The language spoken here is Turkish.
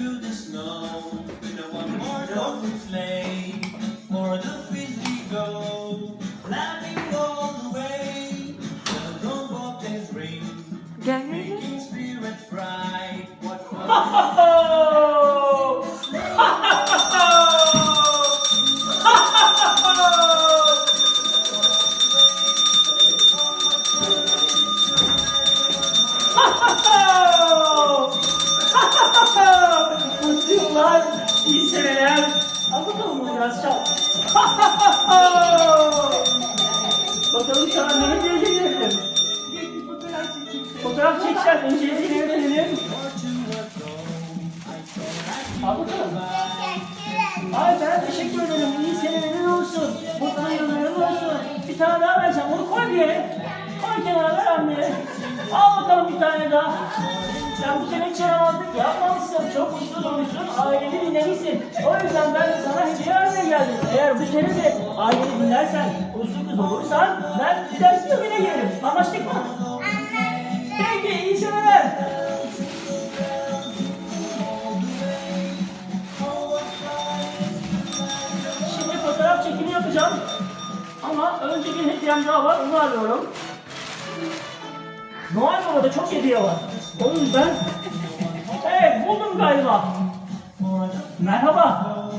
through the snow. Yıllar, iyi seneler. Al bakalım bunu biraz çal. bakalım sana ne hediye gelelim. Fotoğraf çekeceğim. Hediye verelim. Al bakalım. Ay ben teşekkür ederim. İyi seneler olsun. Mutlu yıllar olsun. Bir tane daha vereceğim. Onu koy bir. Koy kenara ver anne. Al bakalım bir tane daha. Sen bu sene hiç yaramazlık yapmamışsın. Çok uslu olmuşsun. Aileni dinlemişsin. O yüzden ben sana hediye vermeye geldim. Eğer bu sene de aileni dinlersen, uslu kız olursan ben ders yılına gelirim. Anlaştık mı? Peki iyi seneler. Şimdi fotoğraf çekimi yapacağım. Ama önce bir hediyem daha var, onu arıyorum. Noel Baba'da çok hediye var. O yüzden... 来好意思？来，吧。